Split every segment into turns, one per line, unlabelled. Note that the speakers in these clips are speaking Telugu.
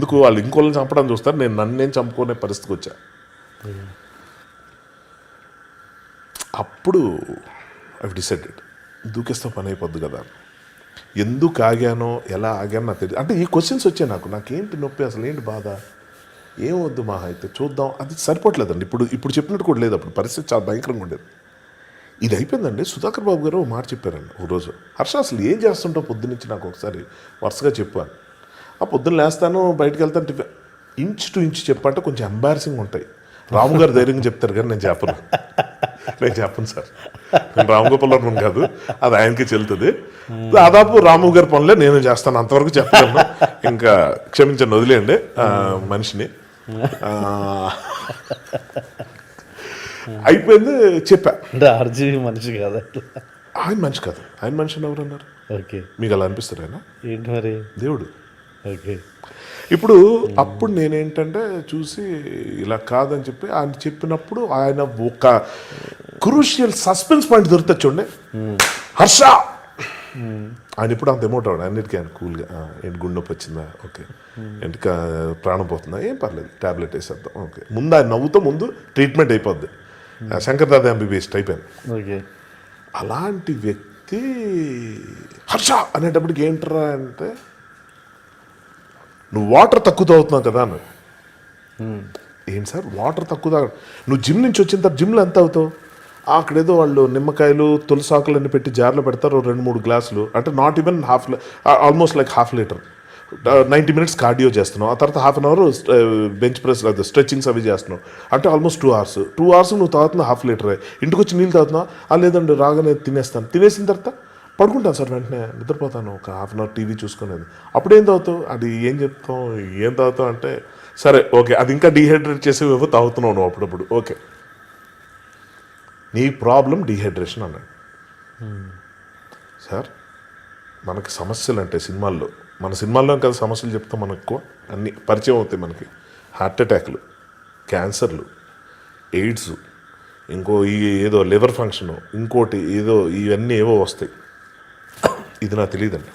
ఎందుకు వాళ్ళు ఇంకోళ్ళని చంపడం చూస్తారు? నేను నన్ను నేను చంపుకునే పరిస్థితికి వచ్చా. అప్పుడు ఐ డిసైడెడ్ దూకేస్తే పని అయిపోద్ది కదా. ఎందుకు ఆగానో ఎలా ఆగానో నాకు తెలియదు అంటే ఈ క్వశ్చన్స్ వచ్చాయి నాకు. నాకేంటి నొప్పి? అసలు ఏంటి బాధ? ఏమొద్దు మహా అయితే చూద్దాం. అది సరిపోవట్లేదండి. ఇప్పుడు ఇప్పుడు చెప్పినట్టు కూడా లేదు అప్పుడు. పరిస్థితి చాలా భయంకరంగా ఉండేది. ఇది అయిపోయిందండి. సుధాకర్ బాబు గారు మాట చెప్పారండి ఒకరోజు. హర్ష అసలు ఏం చేస్తుంటావు పొద్దునుంచి నాకు ఒకసారి వరుసగా చెప్పాను ఆ పొద్దున్న లేస్తాను బయటకు వెళ్తాను టిఫిన్ ఇంచ్ టు ఇంచ్ చెప్పంటే కొంచెం ఎంబారసింగ్ ఉంటాయి. రాము గారు ధైర్యంగా చెప్తారు కానీ నేను చెప్పను. నేను చెప్పను సార్. నేను రామగోపాల్ వర్మన్ కాదు అది ఆయనకి చెల్లుతుంది. దాదాపు రాము గారి పనులే నేను చేస్తాను అంతవరకు చెప్పగలను ఇంకా క్షమించండి వదిలేయండి మనిషిని. అయిపోయింది చెప్పా.
అంటే ఆర్జీవి మనిషి కాదా
ఆయన మనిషి కాదు. ఆయన మనిషిని ఎవరు అన్నారు
ఓకే.
మీకు అలా అనిపిస్తారు ఆయన?
ఏంటి మరి?
దేవుడు.
ఓకే
ఇప్పుడు అప్పుడు నేనేంటంటే చూసి ఇలా కాదని చెప్పి ఆయన చెప్పినప్పుడు ఆయన ఒక క్రూషియల్ సస్పెన్స్ పాయింట్ దొరుకుతుంది చూడండి. హర్ష! ఆయన ఇప్పుడు అంత ఎమౌంట్ అవ్వడు. అన్నిటికీ ఆయన కూల్గా ఏంటి గుండె నొప్పి వచ్చిందా? ఓకే ఏంటి ప్రాణం పోతుందా? ఏం పర్లేదు. ట్యాబ్లెట్ వేసేద్దాం. ఓకే ముందు ఆయన నవ్వుతో ముందు ట్రీట్మెంట్ అయిపోద్ది. శంకర్ దాదా ఎంబీబీఎస్ అయిపోయింది.
ఓకే
అలాంటి వ్యక్తి హర్ష అనేటప్పటికి ఏంట్రా అంటే నువ్వు వాటర్ తక్కువ తాగుతున్నావు కదా అన్నాడు. ఏంటి సార్? వాటర్ తక్కువ తాగ నువ్వు జిమ్ నుంచి వచ్చిన తర్వాత జిమ్లో ఎంత అవుతావు? అక్కడేదో వాళ్ళు నిమ్మకాయలు తులసాకులన్నీ పెట్టి జార్లో పెడతారు రెండు మూడు గ్లాసులు. అంటే not even half almost like half litre ninety minutes cardio చేస్తున్నావు. ఆ తర్వాత half an hour bench press అది స్ట్రెచ్చింగ్స్ అవి చేస్తున్నావు. అంటే almost two hours two hours నువ్వు తాగుతున్నావు హాఫ్ లీటరే ఇంటికి వచ్చి నీళ్ళు తాగుతున్నావు? ఆ లేదండి రాగానే తినేస్తాను. తినేసిన తర్వాత పడుకుంటాను సార్ వెంటనే నిద్రపోతాను ఒక హాఫ్ అన్ అవర్ టీవీ చూసుకునేది. అప్పుడు ఏం తాగుతావు? అది ఏం చెప్తాం ఏం తాగుతావు అంటే సరే ఓకే అది ఇంకా డీహైడ్రేట్ చేసేవేవో తాగుతున్నావు నువ్వు అప్పుడప్పుడు ఓకే. నీ ప్రాబ్లం డీహైడ్రేషన్ అన్నాడు. సార్ మనకి సమస్యలు అంటే సినిమాల్లో మన సినిమాల్లో కదా సమస్యలు చెప్తాం మనకు ఎక్కువ అన్ని పరిచయం అవుతాయి మనకి. హార్ట్ అటాక్లు క్యాన్సర్లు ఎయిడ్స్ ఇంకో ఈ ఏదో లివర్ ఫంక్షను ఇంకోటి ఏదో ఇవన్నీ ఏవో వస్తాయి. ఇది నాకు తెలియదండి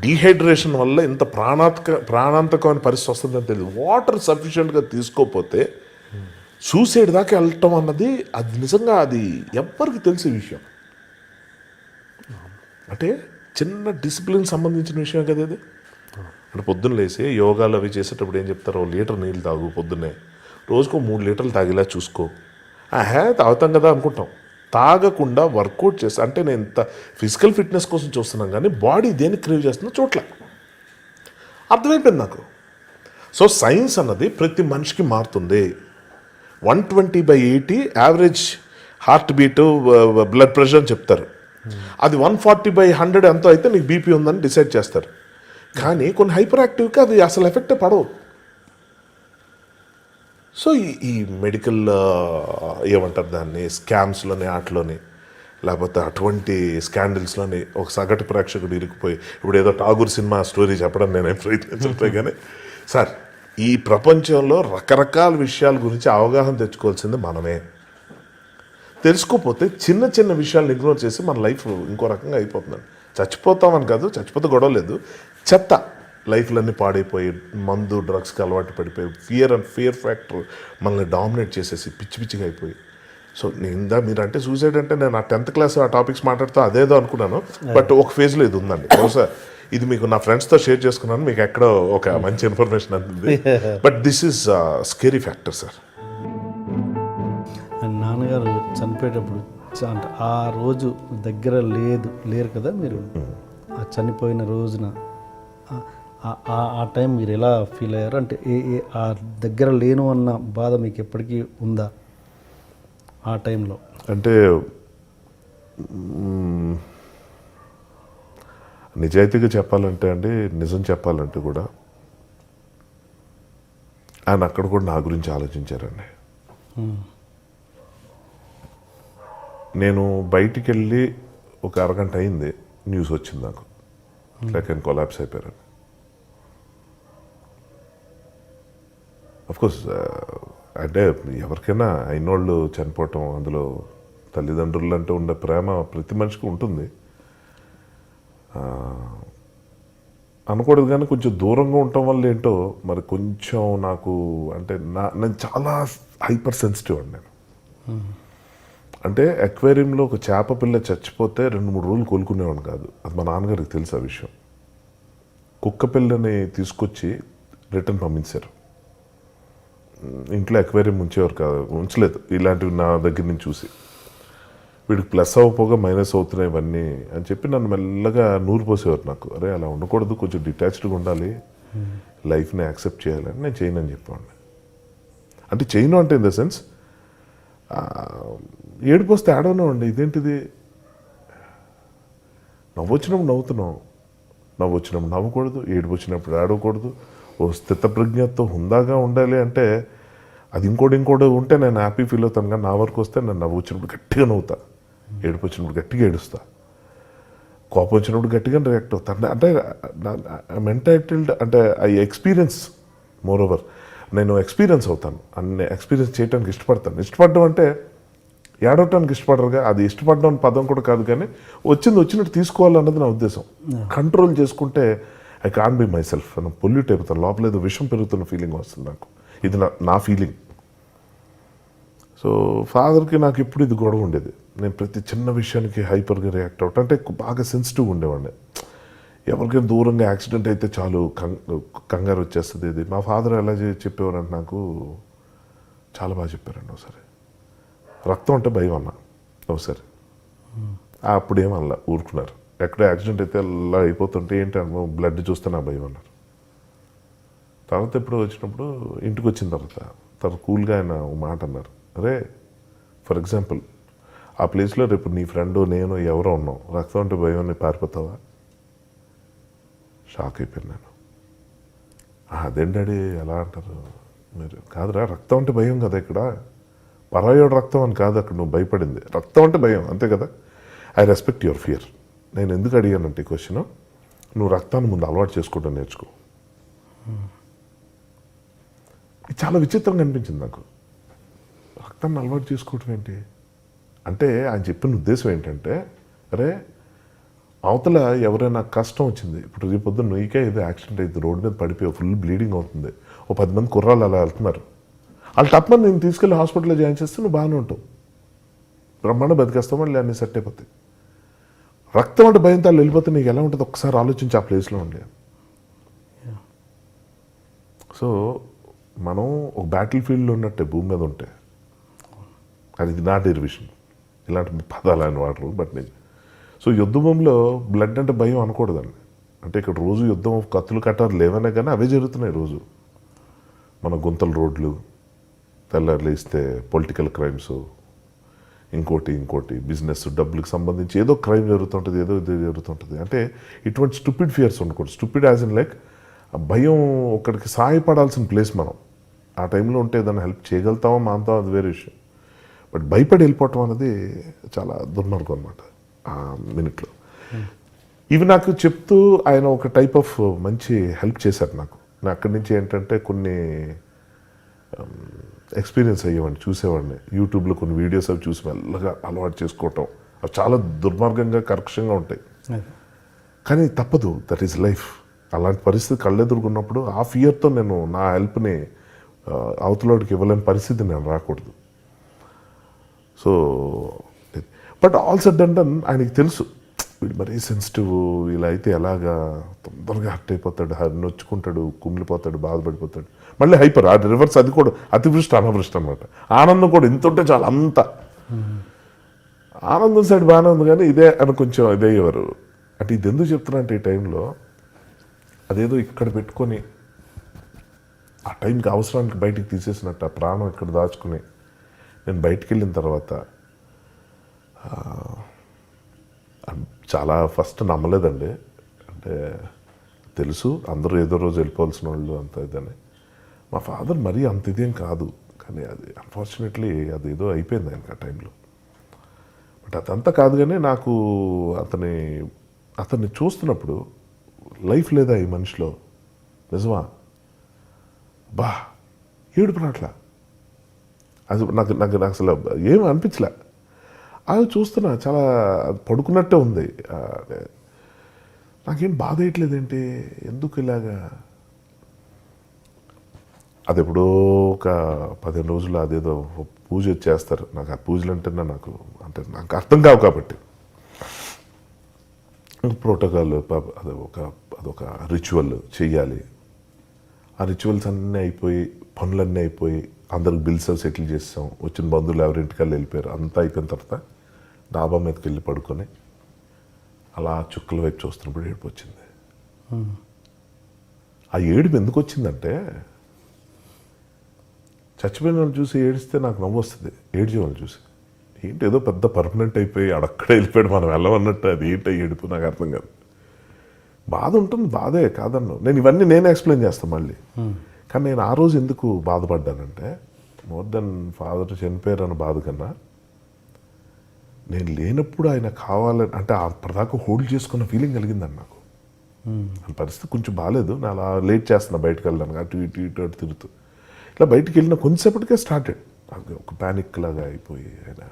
డీహైడ్రేషన్ వల్ల ఇంత ప్రాణాత్క ప్రాణాంతకమైన పరిస్థితి వస్తుందని తెలియదు. వాటర్ సఫిషియెంట్గా తీసుకోకపోతే సూసైడ్ దాకా వెళ్ళటం అన్నది అది నిజంగా అది ఎవ్వరికి తెలిసే విషయం. అంటే చిన్న డిసిప్లిన్ సంబంధించిన విషయం కదా ఇది. అంటే పొద్దున్న లేసి యోగాలు అవి చేసేటప్పుడు ఏం చెప్తారు? ఓ లీటర్ నీళ్ళు తాగు పొద్దున్నే. రోజుకో మూడు లీటర్లు తాగేలా చూసుకో. ఆహే తాగుతాం కదా అనుకుంటాం. తాగకుండా వర్కౌట్ చేస్తా అంటే నేను ఇంత ఫిజికల్ ఫిట్నెస్ కోసం చూస్తున్నాను కానీ బాడీ దేనికి క్రేవ్ చేస్తుందో చోట్ల. అర్థమైపోయింది నాకు. సో సైన్స్ అన్నది ప్రతి మనిషికి మారుతుంది. One twenty by eighty average heart beat blood pressure అని చెప్తారు. అది వన్ ఫార్టీ బై హండ్రెడ్ ఎంతో అయితే నీకు బీపీ ఉందని డిసైడ్ చేస్తారు. కానీ కొన్ని హైపర్ యాక్టివ్కి అది అసలు ఎఫెక్ట్ పడవు. సో ఈ ఈ మెడికల్ ఏమంటారు దాన్ని? స్కామ్స్లోని ఆటలోని లేకపోతే అటువంటి స్కాండిల్స్లోని ఒక సగటు ప్రేక్షకుడు ఇరుక్కుపోయి ఇప్పుడు ఏదో ఠాగూర్ సినిమా స్టోరీ చెప్పడం నేనే ప్రయత్నించట్లే కానీ సార్ ఈ ప్రపంచంలో రకరకాల విషయాల గురించి అవగాహన తెచ్చుకోవాల్సింది మనమే. తెలుసుకోపోతే చిన్న చిన్న విషయాలను ఇగ్నోర్ చేసి మన లైఫ్ ఇంకో రకంగా అయిపోతుందండి. చచ్చిపోతామని కాదు చచ్చిపోతే గొడవ లేదు. చెత్త. లైఫ్లన్నీ పాడైపోయి మందు డ్రగ్స్కి అలవాటు పడిపోయి ఫియర్ అండ్ ఫియర్ ఫ్యాక్టర్ మనల్ని డామినేట్ చేసేసి పిచ్చి పిచ్చిగా అయిపోయి. సో నేను మీరు అంటే సూసైడ్ అంటే నేను ఆ టెన్త్ క్లాస్ ఆ టాపిక్స్ మాట్లాడుతూ అదేదో అనుకున్నాను. బట్ ఒక ఫేజ్లో ఇది ఉందండి. బహుశా ఇది మీకు నా ఫ్రెండ్స్తో షేర్ చేసుకున్నాను. మీకు ఎక్కడో ఒక మంచి ఇన్ఫర్మేషన్ అందింది. But this is scary factor sir
and నాన్నగారు చనిపోయేటప్పుడు ఆ రోజు దగ్గర లేదు లేరు కదా మీరు? ఆ చనిపోయిన రోజున ఆ- టైం మీరు ఎలా ఫీల్ అయ్యారు? అంటే ఏ ఏ ఆ దగ్గర లేను అన్న బాధ మీకు ఎప్పటికీ ఉందా? ఆ టైంలో.
అంటే నిజాయితీగా చెప్పాలంటే అండి నిజం చెప్పాలంటే కూడా ఆయన అక్కడ కూడా నా గురించి ఆలోచించారండి. నేను బయటికి వెళ్ళి ఒక అరగంట అయింది న్యూస్ వచ్చింది నాకు. లైక్ ఆయన కొలాప్స్ అయిపోయారని. కోర్స్ uh, అంటే ఎవరికైనా అయినోళ్ళు చనిపోవటం అందులో తల్లిదండ్రులు అంటే ఉండే ప్రేమ ప్రతి మనిషికి ఉంటుంది. అనకూడదు కానీ కొంచెం దూరంగా ఉండటం వల్ల ఏంటో మరి కొంచెం నాకు అంటే నా నేను చాలా హైపర్ సెన్సిటివ్ అండి నేను. అంటే అక్వేరియంలో ఒక చేప పిల్ల చచ్చిపోతే రెండు మూడు రోజులు కోలుకునేవాడిని కాదు. అది మా నాన్నగారికి తెలుసు ఆ విషయం. కుక్క పిల్లని తీసుకొచ్చి రిటర్న్ పంపించారు. ఇంట్లో అక్వేరియం ఉంచేవారు కాదు ఉంచలేదు. ఇలాంటివి నా దగ్గర నుంచి చూసి. వీడికి ప్లస్ అవ్వపోగా మైనస్ అవుతున్నాయి ఇవన్నీ అని చెప్పి నన్ను మెల్లగా నూరు పోసేవారు నాకు. అరే అలా ఉండకూడదు కొంచెం డిటాచ్డ్గా ఉండాలి. లైఫ్ని యాక్సెప్ట్ చేయాలని నేను చేయను అని చెప్పాను అంటే చేయను అంటే ఇన్ ద సెన్స్ ఏడుపు వస్తే ఉండి ఇదేంటిది? నవ్వొచ్చినప్పుడు నవ్వుతున్నాం. నవ్వొచ్చినప్పుడు నవ్వకూడదు ఏడుపు వచ్చినప్పుడు ఆడకూడదు ఓ స్థితప్రజ్ఞతో హుందాగా ఉండాలి అంటే అది ఇంకోటి ఇంకోటి ఉంటే నేను హ్యాపీ ఫీల్ అవుతాను కానీ నా వరకు వస్తే నేను నవ్వు వచ్చినప్పుడు గట్టిగా నవ్వుతా. ఏడుపు వచ్చినప్పుడు గట్టిగా ఏడుస్తా. కోపం వచ్చినప్పుడు గట్టిగా రియాక్ట్ అవుతాను అంటే మెంటైటిల్డ్ అంటే ఐ ఎక్స్పీరియన్స్ మోర్ ఓవర్ నేను ఎక్స్పీరియన్స్ అవుతాను. అన్ని ఎక్స్పీరియన్స్ చేయడానికి ఇష్టపడతాను. ఇష్టపడడం అంటే ఏడవటానికి ఇష్టపడరుగా అది ఇష్టపడడం అనే పదం కూడా కాదు కానీ వచ్చింది వచ్చినట్టు తీసుకోవాలన్నది నా ఉద్దేశం. కంట్రోల్ చేసుకుంటే I can be myself నేను పొల్యూట్ అయిపోతాను లోపల ఏదో విషం పెరుగుతున్న ఫీలింగ్ వస్తుంది నాకు. ఇది నా నా ఫీలింగ్ సో ఫాదర్కి నాకు ఎప్పుడు ఇది గొడవ ఉండేది. నేను ప్రతి చిన్న విషయానికి హైపర్గా రియాక్ట్ అవటం అంటే బాగా సెన్సిటివ్ ఉండేవాడిని. ఎవరికైనా దూరంగా యాక్సిడెంట్ అయితే చాలు కం- కంగారు వచ్చేస్తుంది ఇది. మా ఫాదర్ ఎలా చెప్పేవారంటే నాకు చాలా బాగా చెప్పారండి ఒకసారి. రక్తం అంటే భయం అన్న ఒకసారి. ఆ, ఊరుకున్నారు. ఎక్కడ యాక్సిడెంట్ అయితే అలా అయిపోతుంటే ఏంటి అనుభవం బ్లడ్ చూస్తే నా భయం అన్నారు. తర్వాత ఎప్పుడు వచ్చినప్పుడు ఇంటికి వచ్చిన తర్వాత తర్వాత కూల్గా ఆయన ఒక మాట అన్నారు. అరే ఫర్ ఎగ్జాంపుల్ ఆ ప్లేస్లో రేపు నీ ఫ్రెండ్ నేను ఎవరో ఉన్నాం. రక్తం అంటే భయం అని పారిపోతావా? షాక్ అయిపోయాను నేను. "ఆ, అదేం డాడీ ఎలా అంటారు మీరు? కాదురా రక్తం అంటే భయం కదా ఇక్కడ. పరాయోడు రక్తం అని కాదు అక్కడ నువ్వు భయపడింది. రక్తం అంటే భయం అంతే కదా? I respect your fear. నేను ఎందుకు అడిగానంటే క్వశ్చన్ నువ్వు రక్తాన్ని ముందు అలవాటు చేసుకోవడం నేర్చుకో. ఇది చాలా విచిత్రంగా అనిపించింది నాకు. రక్తాన్ని అలవాటు చేసుకోవటం ఏంటి? అంటే ఆయన చెప్పిన ఉద్దేశం ఏంటంటే అరే అవతల ఎవరైనా కష్టం వచ్చింది ఇప్పుడు రేపు పొద్దున్న నీకే ఏదో యాక్సిడెంట్ అయింది రోడ్డు మీద పడిపోయి ఫుల్ బ్లీడింగ్ అవుతుంది ఓ పది మంది కుర్రాళ్ళు అలా వెళ్తున్నారు. వాళ్ళు తప్పని నేను తీసుకెళ్ళి హాస్పిటల్లో జాయిన్ చేస్తే నువ్వు బాగానే ఉంటావు. బ్రహ్మాండ బతికేస్తావు మళ్ళీ అన్ని సెట్ అయిపోతాయి. రక్తం అంటే భయంతో వెళ్ళిపోతే నీకు ఎలా ఉంటుంది ఒకసారి ఆలోచించి ఆ ప్లేస్లో ఉండే. సో మనం ఒక బ్యాటిల్ ఫీల్డ్లో ఉన్నట్టే భూమి మీద ఉంటే. అది నా డెరివిషన్ ఇలాంటి పదాలు ఆయన వాడరు బట్ నేను సో యుద్ధంలో బ్లడ్ అంటే భయం అనకూడదండి. అంటే ఇక్కడ రోజు యుద్ధం కత్తులు కట్టారు లేవనే కానీ అవే జరుగుతున్నాయి రోజు. మన గుంతల రోడ్లు తెల్లారులు ఇస్తే పొలిటికల్ క్రైమ్స్ ఇంకోటి ఇంకోటి బిజినెస్ డబ్బులకు సంబంధించి ఏదో క్రైమ్ జరుగుతుంటుంది ఏదో ఇది జరుగుతుంటుంది. అంటే ఇటువంటి స్టూపిడ్ ఫియర్స్ ఉండకూడదు. స్టూపిడ్ యాజ్ ఇన్ లైక్ భయం ఒకరికి సహాయపడాల్సిన ప్లేస్ మనం. ఆ టైంలో ఉంటే ఏదైనా హెల్ప్ చేయగలుగుతామో మాంతాం అది వేరే విషయం. బట్ భయపడి వెళ్ళిపోవటం అనేది చాలా దుర్మార్గం అనమాట ఆ మినిట్లో. ఇవి నాకు చెప్తూ ఆయన ఒక టైప్ ఆఫ్ మంచి హెల్ప్ చేశారు నాకు. అక్కడి నుంచి ఏంటంటే కొన్ని ఎక్స్పీరియన్స్ అయ్యేవాడిని చూసేవాడిని. యూట్యూబ్లో కొన్ని వీడియోస్ అవి చూసి మెల్లగా అలవాటు చేసుకోవటం. అవి చాలా దుర్మార్గంగా కర్కశంగా ఉంటాయి. కానీ తప్పదు. దట్ ఈస్ లైఫ్ అలాంటి పరిస్థితి కళ్ళెదురుకున్నప్పుడు ఆ ఫియర్తో నేను నా హెల్ప్ని అవతలోడికి ఇవ్వలేని పరిస్థితి నేను రాకూడదు. So but all said and done ఆయనకి తెలుసు. వీడు మరీ సెన్సిటివ్ ఇలా అయితే ఎలాగా తొందరగా హర్ట్ అయిపోతాడు నొచ్చుకుంటాడు కుమిలిపోతాడు బాధపడిపోతాడు. మళ్ళీ హైపర్ ఆ రివర్స్ అది కూడా అతివృష్టి అనవృష్టి అనమాట ఆనందం కూడా ఇంత ఉంటే చాలా అంత. ఆనందం సైడ్ బాగానే ఉంది కానీ ఇదే అని కొంచెం ఇదే అయ్యేవారు అంటే ఇది ఎందుకు చెప్తున్నా అంటే ఈ టైంలో అదేదో ఇక్కడ పెట్టుకొని ఆ టైంకి అవసరానికి బయటికి తీసేసినట్టు ఆ ప్రాణం ఇక్కడ దాచుకుని నేను బయటికి వెళ్ళిన తర్వాత చాలా ఫస్ట్ నమ్మలేదండి. అంటే తెలుసు అందరూ ఏదో రోజు వెళ్ళిపోవాల్సిన వాళ్ళు అంత ఇదని. మా ఫాదర్ మరీ అంత ఇదేం కాదు కానీ అది అన్ఫార్చునేట్లీ అది ఏదో అయిపోయింది ఆయనకి ఆ టైంలో బట్ అదంతా కాదు కానీ నాకు అతని అతన్ని చూస్తున్నప్పుడు లైఫ్ లేదా ఈ మనిషిలో? నిజమా? బా ఏడుపు రాట్లా అది నాకు నాకు నాకు అసలు ఏం అనిపించలే. అది చూస్తున్నా చాలా పడుకున్నట్టే ఉంది. నాకేం బాధ వేయట్లేదేంటి? ఎందుకు ఇలాగా? అది ఎప్పుడో ఒక పదిహేను రోజులు అదేదో పూజ చేస్తారు. నాకు ఆ పూజలు అంటేనే నాకు అంటే నాకు అర్థం కావు కాబట్టి. ప్రోటోకాల్ అది ఒక అదొక రిచువల్ చెయ్యాలి. ఆ రిచువల్స్ అన్నీ అయిపోయి పనులన్నీ అయిపోయి అందరికి బిల్స్ సెటిల్ చేస్తాం. వచ్చిన బంధువులు ఎవరింటికల్లా వెళ్ళిపోయారు. అంతా అయిపోయిన తర్వాత డాబా మీదకి వెళ్ళి పడుకొని అలా చుక్కల వైపు చూస్తున్నప్పుడు ఏడుపు వచ్చింది. ఆ ఏడుపు ఎందుకు వచ్చిందంటే చచ్చిపోయిన వాళ్ళని చూసి ఏడిస్తే నాకు నవ్వు వస్తుంది. ఏడ్చే వాళ్ళని చూసి. ఏంటి ఏదో పెద్ద పర్మనెంట్ అయిపోయి అడక్కడే వెళ్ళిపోయాడు మనం వెళ్ళమన్నట్టు అది ఏంటి ఆ ఏడుపు నాకు అర్థం కాదు. బాధ ఉంటుంది బాధే కాదన్ను. నేను ఇవన్నీ నేనే ఎక్స్ప్లెయిన్ చేస్తాను మళ్ళీ. కానీ నేను ఆ రోజు ఎందుకు బాధపడ్డానంటే మోర్ దెన్ ఫాదర్ చనిపోయారు అన్న బాధ కన్నా నేను లేనప్పుడు ఆయన కావాలని అంటే అప్పటిదాకా హోల్డ్ చేసుకున్న ఫీలింగ్ కలిగిందండి నాకు. ఆ పరిస్థితి కొంచెం బాగాలేదు నేను అలా లేట్ చేస్తున్నా బయటకు వెళ్ళడానికి అటు ఇటు ఇటు అటు తిరుగుతూ. ఇట్లా బయటికి వెళ్ళిన కొంతసేపటికే స్టార్టెడ్ ఒక ప్యానిక్ లాగా అయిపోయి ఆయన.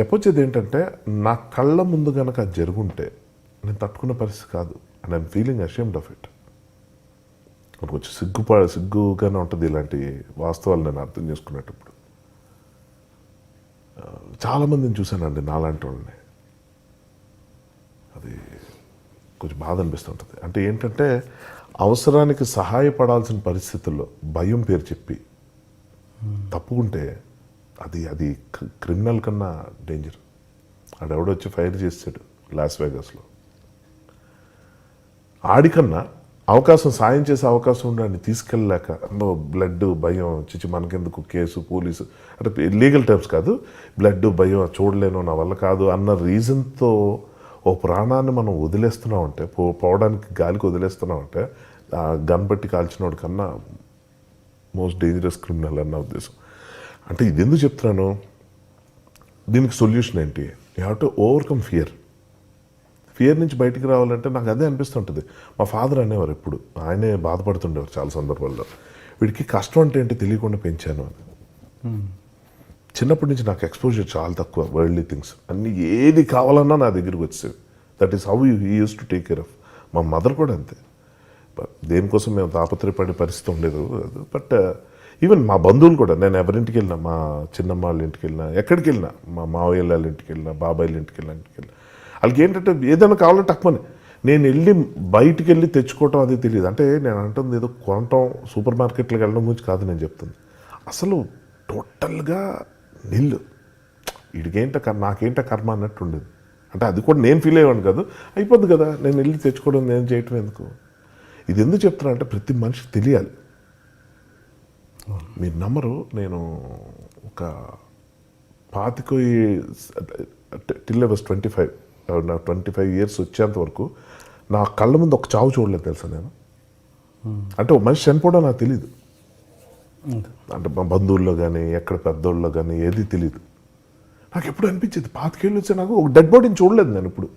చెప్పొచ్చేది ఏంటంటే నా కళ్ళ ముందు కనుక అది జరుగుంటే నేను తట్టుకున్న పరిస్థితి కాదు. And I'm feeling ashamed of it మనకు వచ్చి సిగ్గుపా సిగ్గుగానే ఉంటుంది ఇలాంటి వాస్తవాలు నేను అర్థం చేసుకునేటప్పుడు. చాలామందిని చూశానండి నాలాంటి వాళ్ళని. అది కొంచెం బాధ అనిపిస్తుంటుంది అంటే ఏంటంటే అవసరానికి సహాయపడాల్సిన పరిస్థితుల్లో భయం పేరు చెప్పి తప్పుకుంటే అది అది క్రిమినల్ కన్నా డేంజర్. ఆడెవడొచ్చి ఫైర్ చేస్తాడు లాస్ వేగస్లో. ఆడికన్నా అవకాశం సాయం చేసే అవకాశం ఉండని తీసుకెళ్ళలేక బ్లడ్ భయం చిచి మనకెందుకు కేసు పోలీసు అంటే లీగల్ టర్మ్స్ కాదు బ్లడ్ భయం చూడలేను నా వల్ల కాదు అన్న రీజన్తో ఓ ప్రాణాన్ని మనం వదిలేస్తున్నాం అంటే పో పోవడానికి గాలికి వదిలేస్తున్నామంటే అంటే గన్ బట్టి కాల్చినోడి కన్నా మోస్ట్ డేంజరస్ క్రిమినల్ అన్న ఉద్దేశం. అంటే ఇది ఎందుకు చెప్తున్నాను? దీనికి సొల్యూషన్ ఏంటి? You have to overcome fear. Fear నుంచి బయటికి రావాలంటే నాకు అదే అనిపిస్తుంటుంది. మా ఫాదర్ అనేవారు ఎప్పుడు. ఆయనే బాధపడుతుండేవారు చాలా సందర్భాల్లో. వీడికి కష్టం అంటే ఏంటి తెలియకుండా పెంచాను అని చిన్నప్పటి నుంచి నాకు ఎక్స్పోజర్ చాలా తక్కువ వరల్డ్లీ థింగ్స్ అన్ని ఏది కావాలన్నా నా దగ్గరికి వచ్చేవి. That is how you he used to take care of మా మదర్ కూడా అంతే. దేనికోసం మేము తాపత్రయపడే పరిస్థితి ఉండేది బట్ ఈవెన్ మా బంధువులు కూడా నేను ఎవరింటికి వెళ్ళినా మా చిన్నమ్మ వాళ్ళ ఇంటికి వెళ్ళినా ఎక్కడికి వెళ్ళినా మా మావయ్య వాళ్ళ ఇంటికి వెళ్ళినా బాబాయిల ఇంటికి వెళ్ళినా ఇంటికి వెళ్ళినా. వాళ్ళకి ఏంటంటే ఏదైనా కావాలంటే తక్కువని. నేను వెళ్ళి బయటికి వెళ్ళి తెచ్చుకోవటం అది తెలియదు. అంటే నేను అంటుంది ఏదో కొనటం సూపర్ మార్కెట్లకు వెళ్ళడం గురించి కాదు నేను చెప్తుంది. అసలు టోటల్గా నిల్లు. వీడికేంట కర్ నాకేంట కర్మ అన్నట్టు ఉండేది అంటే అది కూడా నేను ఫీల్ అయ్యాను కాదు. అయిపోద్ది కదా నేను వెళ్ళి తెచ్చుకోవడం నేను చేయటం ఎందుకు? ఇది ఎందుకు చెప్తున్నా అంటే ప్రతి మనిషికి తెలియాలి. మీరు నమ్మరు నేను ఒక పాతిక టిల్ వాస్ ట్వంటీ ఫైవ్ నా ట్వంటీ ఫైవ్ ఇయర్స్ వచ్చేంత వరకు నా కళ్ళ ముందు ఒక చావు చూడలేదు తెలుసా నేను? అంటే ఒక మనిషి చనిపోవడం నాకు తెలియదు అంటే మా బంధువుల్లో కానీ ఎక్కడ పెద్దోళ్ళలో కానీ ఏది తెలియదు నాకు ఎప్పుడు అనిపించేది పాతికేళ్ళు వచ్చే నాకు ఒక డెడ్ బాడీని చూడలేదు నేను ఇప్పుడు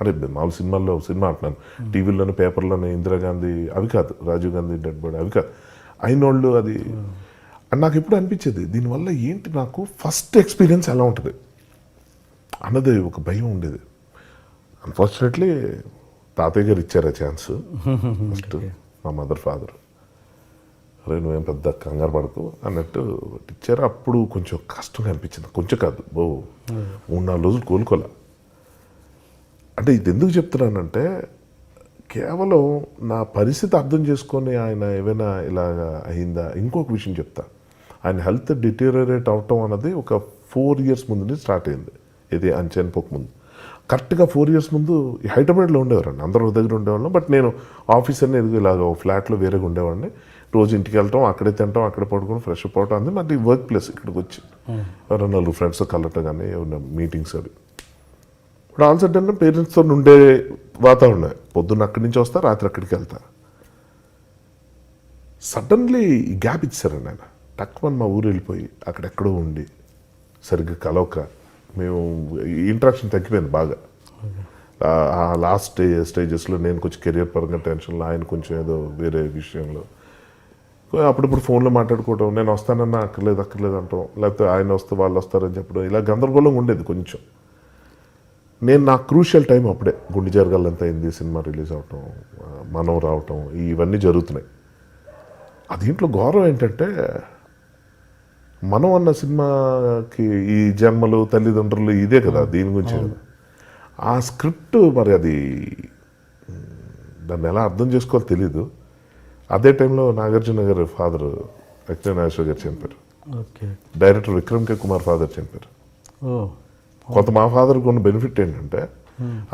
అంటే మామూలు సినిమాల్లో సినిమా అంటున్నాను. టీవీలోనే పేపర్లోనే ఇందిరాగాంధీ అవి కాదు రాజీవ్ గాంధీ డెడ్ బాడీ అవి కాదు. అయినోళ్ళు అది అండ్ నాకు ఎప్పుడు అనిపించేది. దీనివల్ల ఏంటి నాకు ఫస్ట్ ఎక్స్పీరియన్స్ ఎలా ఉంటుంది? అన్నది ఒక భయం ఉండేది. అన్ఫార్చునేట్లీ తాతయ్య గారు ఇచ్చారు ఆ ఛాన్స్ ఫస్ట్ మా మదర్ ఫాదర్ అరే నువ్వేం పెద్ద కంగారు పడకు అన్నట్టు ఇచ్చారు అప్పుడు కొంచెం కష్టంగా అనిపించింది. కొంచెం కాదు. బో మూడు నాలుగు రోజులు కోలుకోలే. అంటే ఇది ఎందుకు చెప్తున్నానంటే కేవలం నా పరిస్థితి అర్థం చేసుకొని ఆయన ఏమైనా ఇలాగా అయిందా? ఇంకొక విషయం చెప్తా. ఆయన హెల్త్ డిటీరియరేట్ అవటం అన్నది ఒక ఫోర్ ఇయర్స్ ముందు నుంచి స్టార్ట్ అయింది. ఇది ఆయన చనిపోక ముందు. కరెక్ట్గా ఫోర్ ఇయర్స్ ముందు హైదరాబాద్లో ఉండేవారండి. అందరూ దగ్గర ఉండేవాళ్ళం. బట్ నేను ఆఫీస్ అనేది ఎదుగు ఇలాగ ఫ్లాట్లో వేరేగా ఉండేవాడిని. రోజు ఇంటికి వెళ్ళటం అక్కడే తింటాం అక్కడే పడుకోవడం ఫ్రెష్ అప్ అవటం అంది మళ్ళీ వర్క్ ప్లేస్ ఇక్కడికి వచ్చి ఎవరైనా నలుగురు ఫ్రెండ్స్ కలవటం కానీ ఏమన్నా మీటింగ్స్ అవి. ఇప్పుడు ఆల్ సడన్ పేరెంట్స్తో ఉండే వాతావరణం. పొద్దున్న అక్కడి నుంచి వస్తా రాత్రి అక్కడికి వెళ్తా. సడన్లీ గ్యాప్ ఇచ్చారండి ఆయన తక్కువ మా ఊరు వెళ్ళిపోయి అక్కడెక్కడో ఉండి సరిగ్గా కలవక మేము ఇంట్రాక్షన్ తగ్గిపోయింది బాగా. ఆ- లాస్ట్ స్టే స్టేజెస్లో నేను కొంచెం కెరియర్ పరంగా టెన్షన్లో ఆయన కొంచెం ఏదో వేరే విషయంలో అప్పుడప్పుడు ఫోన్లో మాట్లాడుకోవడం నేను వస్తానన్నా అక్కర్లేదు అక్కర్లేదు అంటాం. లేకపోతే ఆయన వస్తే వాళ్ళు వస్తారని చెప్పడం ఇలా గందరగోళంగా ఉండేది కొంచెం. నేను నా క్రూషియల్ టైం అప్పుడే గుండె జరగాలంత అయింది సినిమా రిలీజ్ అవటం మనం రావటం ఇవన్నీ జరుగుతున్నాయి. దీంట్లో గౌరవం ఏంటంటే మనం అన్న సినిమాకి ఈ జన్మలు తల్లిదండ్రులు ఇదే కదా దీని గురించి కదా. ఆ స్క్రిప్ట్ మరి అది దాన్ని ఎలా అర్థం చేసుకోవాలో తెలీదు. అదే టైంలో నాగార్జున గారి ఫాదర్ లక్ష్మీ నాగేశ్వర గారు చనిపోయారు. Director Vikram K Kumar father చనిపోయారు. కొంత మా ఫాదర్కి ఉన్న బెనిఫిట్ ఏంటంటే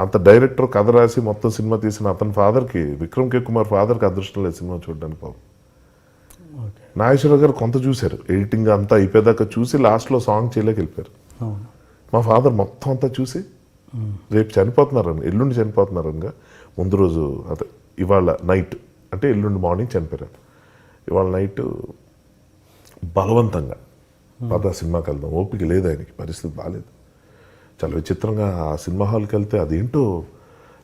అంత డైరెక్టర్ కథ రాసి మొత్తం సినిమా తీసిన అతని ఫాదర్కి విక్రమ్ కే కుమార్ ఫాదర్కి అదృష్టం లేదు సినిమా చూడడానికి పాపం. నాగేశ్వర గారు కొంత చూశారు. ఎడిటింగ్ అంతా అయిపోయేదాకా చూసి లాస్ట్లో సాంగ్ చేయలేక వెళ్ళిపోయారు. మా ఫాదర్ మొత్తం అంతా చూసి రేపు చనిపోతున్నారని ఎల్లుండి చనిపోతున్నారనగా ముందు రోజు అదే ఇవాళ నైట్ అంటే ఎల్లుండి మార్నింగ్ చనిపోయారు ఇవాళ నైట్ బలవంతంగా పద సినిమాకి వెళ్దాం. ఓపిక లేదు ఆయనకి పరిస్థితి బాగాలేదు చాలా విచిత్రంగా ఆ సినిమా హాల్కి వెళ్తే అదేంటో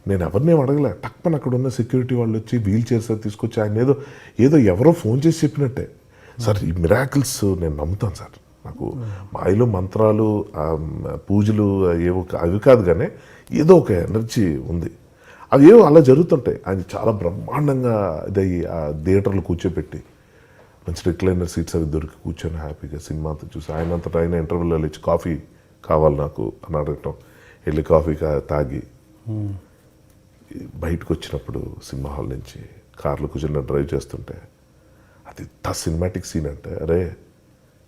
నేను ఎవరిని అడగలే. టక్కన అక్కడ ఉన్న సెక్యూరిటీ వాళ్ళు వచ్చి వీల్ చైర్స్ అది తీసుకొచ్చి ఆయన ఏదో ఏదో ఎవరో ఫోన్ చేసి చెప్పినట్టే. సార్ ఈ మిరాకిల్స్ నేను నమ్ముతాను సార్. నాకు మాయలు మంత్రాలు పూజలు ఏవో అవి కాదు కానీ ఏదో ఒక ఎనర్జీ ఉంది. అవి ఏవో అలా జరుగుతుంటాయి. ఆయన చాలా బ్రహ్మాండంగా ఇదయ్యి ఆ థియేటర్లో కూర్చోబెట్టి మంచి రిక్లైనర్ సీట్స్ అవి దొరికి కూర్చొని హ్యాపీగా సినిమా అంతా చూసి ఆయన అంతటా ఆయన ఇంటర్వ్యూలో ఇచ్చి కాఫీ కావాలి నాకు అని అడగటం. వెళ్ళి కాఫీ కా- తాగి బయటకు వచ్చినప్పుడు సినిమా హాల్ నుంచి కార్లో కూర్చొని డ్రైవ్ చేస్తుంటే అది ఇంత సినిమాటిక్ సీన్ అంటే అరే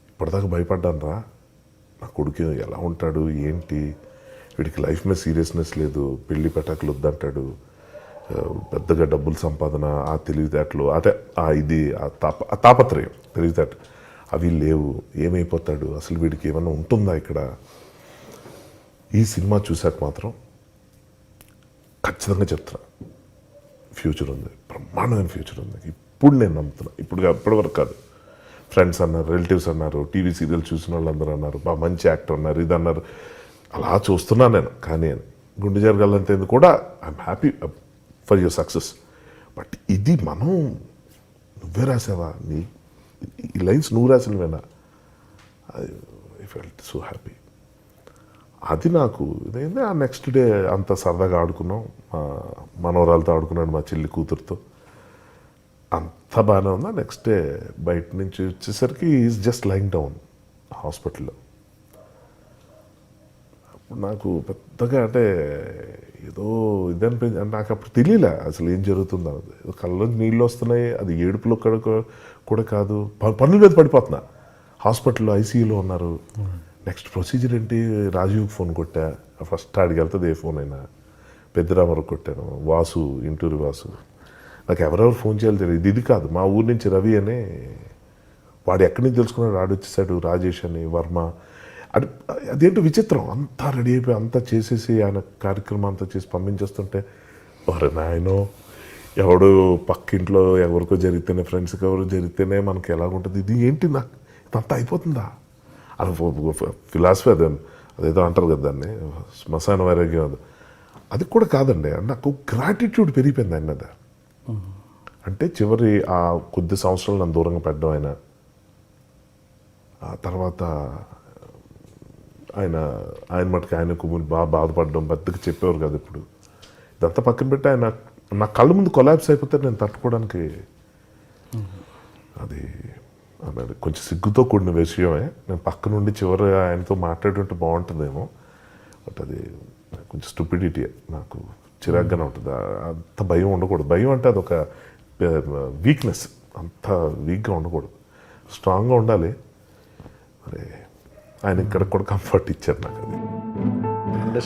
ఇప్పటిదాకా భయపడ్డాను రా నా కొడుకు ఎలా ఉంటాడు? ఏంటి? వీడికి లైఫ్ మీద సీరియస్నెస్ లేదు పెళ్ళి పెటాకులు వద్దంటాడు పెద్దగా డబ్బులు సంపాదన ఆ తెలివితేటలు అదే ఆ ఇది ఆ తాప తాపత్రయం తెలివితేట అవి లేవు ఏమైపోతాడు అసలు వీడికి ఏమైనా ఉంటుందా ఇక్కడ? ఈ సినిమా చూశాక మాత్రం ఖచ్చితంగా చెప్తున్నా. ఫ్యూచర్ ఉంది బ్రహ్మాండమైన ఫ్యూచర్ ఉంది. ఇప్పుడు నేను నమ్ముతున్నా ఇప్పుడు ఇప్పటి వరకు కాదు. ఫ్రెండ్స్ అన్నారు రిలేటివ్స్ అన్నారు టీవీ సీరియల్ చూసిన వాళ్ళందరూ అన్నారు బా మంచి యాక్టర్ అన్నారు ఇది అన్నారు. అలా చూస్తున్నాను నేను కానీ గుండె జరగాలంటే కూడా I'm happy for your success but ఇది మనం నువ్వే రాసావా? నీ ఈ లైన్స్ నువ్వు రాసినవేనా? ఐ ఫెల్ట్ సో హ్యాపీ అది నాకు ఇదైంది? ఆ నెక్స్ట్ డే అంత సరదాగా ఆడుకున్నాం. మా మనవరాలతో ఆడుకున్నాడు మా చెల్లి కూతురుతో. అంత బాగానే ఉందా. నెక్స్ట్ డే బయట నుంచి వచ్చేసరికి ఈజ్ జస్ట్ లైంగ్ డౌన్ హాస్పిటల్లో. నాకు పెద్దగా అంటే ఏదో ఇది అనిపించి నాకు అప్పుడు తెలియలే అసలు ఏం జరుగుతుందో. అది. ఏదో కళ్ళలో నీళ్ళు వస్తున్నాయి అది ఏడుపులో కూడా కూడా కాదు. పనుల మీద పడిపోతున్నా. హాస్పిటల్లో ఐసీయూలో ఉన్నారు. నెక్స్ట్ ప్రొసీజర్ ఏంటి? రాజీవ్కి ఫోన్ కొట్టా. ఫస్ట్ ఆడికి వెళ్తుంది ఏ ఫోన్ అయినా. పెద్దరామరకు కొట్టాను. వాసు ఇంటూరి వాసు. నాకు ఎవరెవరు ఫోన్ చేయాలి తెలియదు ఇది ఇది కాదు. మా ఊరి నుంచి రవి అని వాడు ఎక్కడి నుంచి తెలుసుకున్నాడు? ఆడు వచ్చేసాడు రాజేష్ అని వర్మ. అది అదేంటో విచిత్రం. అంతా రెడీ అయిపోయి అంతా చేసేసి ఆయన కార్యక్రమం అంతా చేసి పంపించేస్తుంటే వారు నాయనో ఎవడు పక్కింట్లో ఎవరికో జరిగితేనే ఫ్రెండ్స్కి ఎవరు జరిగితేనే మనకి ఎలాగుంటుంది? ఇది ఏంటి నాకు ఇదంతా అయిపోతుందా? అది ఫిలాసఫీ అదే అదేదో అంటారు కదా దాన్ని శ్మశాన వైరాగ్యం అది. అది కూడా కాదండి నాకు గ్రాటిట్యూడ్ పెరిగిపోయింది ఆయన అంటే చివరి ఆ కొద్ది సంవత్సరాలు నన్ను దూరంగా పెట్టడం ఆయన. ఆ తర్వాత ఆయన ఆయన మటుకు ఆయన కుమ్ములు బాగా బాధపడడం పెద్దగా చెప్పేవారు కదా ఇప్పుడు. ఇదంతా పక్కన పెట్టి ఆయన నా కళ్ళ ముందు కొలాబ్స్ అయిపోతే నేను తట్టుకోవడానికి. అది అన్నది కొంచెం సిగ్గుతో కూడిన విషయమే. నేను పక్క నుండి చివరి ఆయనతో మాట్లాడుంటే బాగుంటుందేమో. బట్ అది కొంచెం స్టూపిడిటీ నాకు చిరాగ్గానే ఉంటుంది. అంత భయం ఉండకూడదు. భయం అంటే అదొక వీక్నెస్ అంత వీక్గా ఉండకూడదు. స్ట్రాంగ్గా ఉండాలి. మరి ఆయన ఇక్కడ కూడా కంఫర్ట్ ఇచ్చారు నాకు అది.